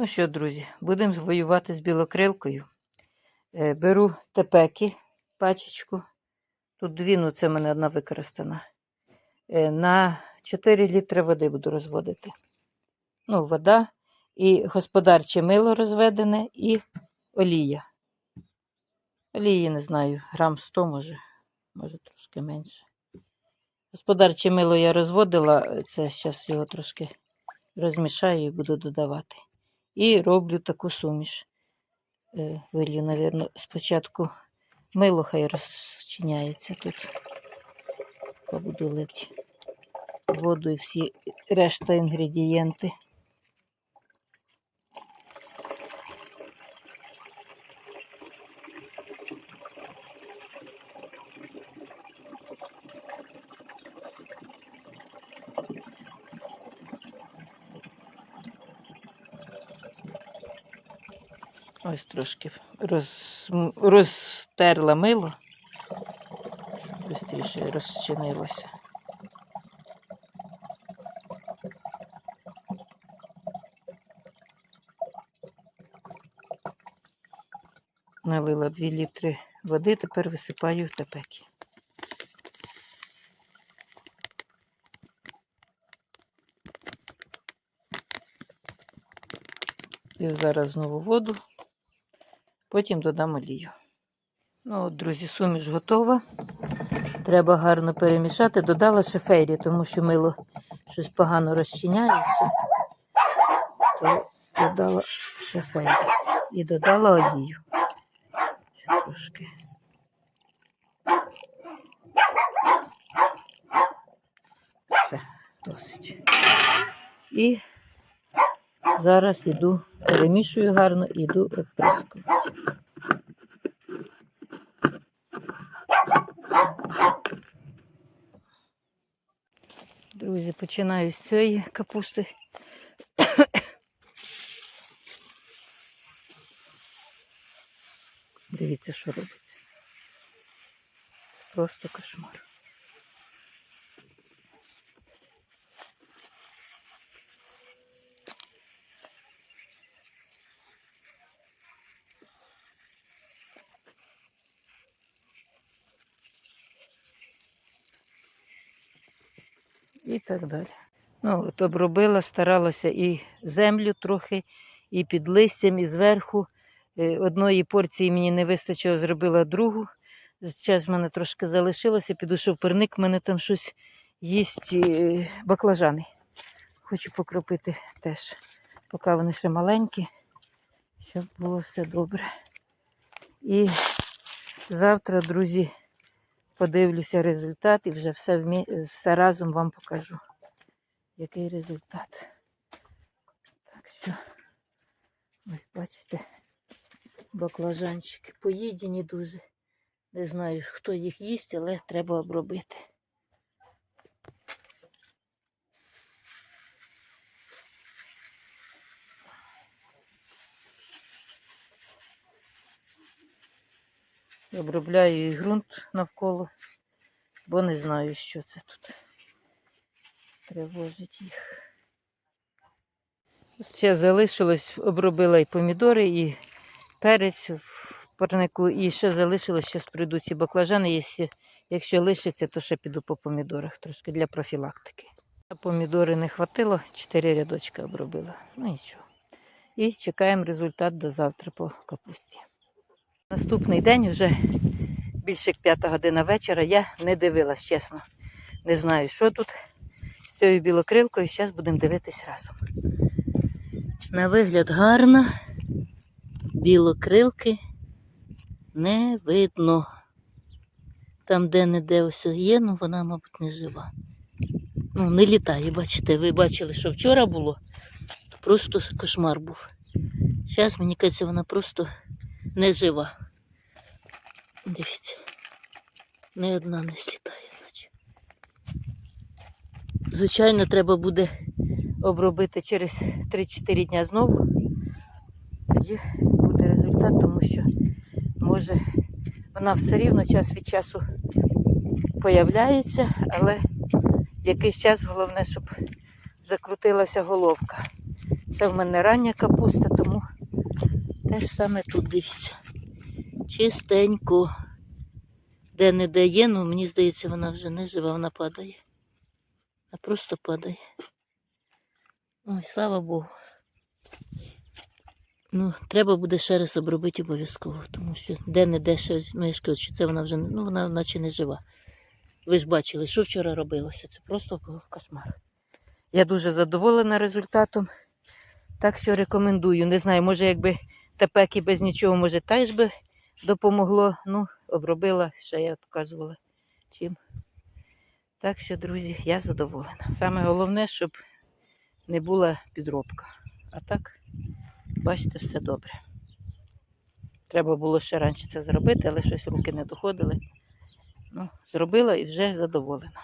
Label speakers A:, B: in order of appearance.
A: Ну що, друзі, будемо воювати з білокрилкою. Е, Беру тепеки, пачечку. Тут дві, ну це в мене одна використана. Е, На 4 літри води буду розводити. Ну, вода і господарче мило розведене, і олія. Олії, не знаю, грам 100 може, може трошки менше. Господарче мило я розводила, це зараз його трошки розмішаю і буду додавати. І роблю таку суміш. Е, Вилью, мабуть, спочатку мило хай розчиняється тут. Побуду буду лити воду і всі решта інгредієнти. Ось трошки роз, розтерла мило. Бистріше розчинилося. Налила 2 літри води, тепер висипаю в тепеки. І зараз знову воду, потім додам олію. Ну, от, друзі, суміш готова. Треба гарно перемішати. Додала ще фейрі, тому що мило щось погано розчиняється. То додала ще фейрі. І додала олію. Ще трошки. Все, досить. І зараз іду, перемішую гарно і йду оприскувати. Друзі, починаю з цієї капусти. Дивіться, що робиться. Просто кошмар. І так далі. Ну, от обробила, старалася і землю трохи, і під листям, і зверху. Е, Одної порції мені не вистачило, зробила другу. Зараз в мене трошки залишилося, піду в в мене там щось їсть е, баклажани. Хочу покропити теж, поки вони ще маленькі, щоб було все добре. І завтра, друзі, подивлюся результат і вже все, вмі... все разом вам покажу, який результат. Так що, ось бачите, баклажанчики поїдені дуже. Не знаю, хто їх їсть, але треба обробити. Обробляю і ґрунт навколо, бо не знаю, що це тут тривожить їх. Ще залишилось, обробила і помідори, і перець в парнику, і ще залишилось, ще прийдуть ці баклажани. Якщо, лишиться, то ще піду по помідорах трошки для профілактики. Помідори не хватило, 4 рядочка обробила. Ну нічого. І чекаємо результат до завтра по капусті. Наступний день вже більше як п'ята година вечора. Я не дивилась, чесно. Не знаю, що тут з цією білокрилкою. Зараз будемо дивитись разом. На вигляд гарно. Білокрилки не видно. Там, де не де ось є, ну вона, мабуть, не жива. Ну, не літає, бачите, ви бачили, що вчора було, то просто кошмар був. Зараз, мені кажеться, вона просто не жива. Дивіться, ні одна не слітає, значить. Звичайно, треба буде обробити через 3-4 дня знову. Тоді буде результат, тому що може вона все рівно час від часу появляється, але якийсь час головне, щоб закрутилася головка. Це в мене рання капуста, Те ж саме тут дивіться. Чистенько. Де не дає, ну мені здається, вона вже не жива, вона падає. А просто падає. Ой, слава Богу. Ну, треба буде ще раз обробити обов'язково, тому що де-не-де щось, ну я ж кажу, що це вона вже ну, вона наче не жива. Ви ж бачили, що вчора робилося. Це просто був кошмар. Я дуже задоволена результатом. Так що рекомендую. Не знаю, може, якби тепеки без нічого, може, теж би допомогло. Ну, обробила, ще я показувала чим. Так що, друзі, я задоволена. Саме головне, щоб не була підробка. А так, бачите, все добре. Треба було ще раніше це зробити, але щось руки не доходили. Ну, зробила і вже задоволена.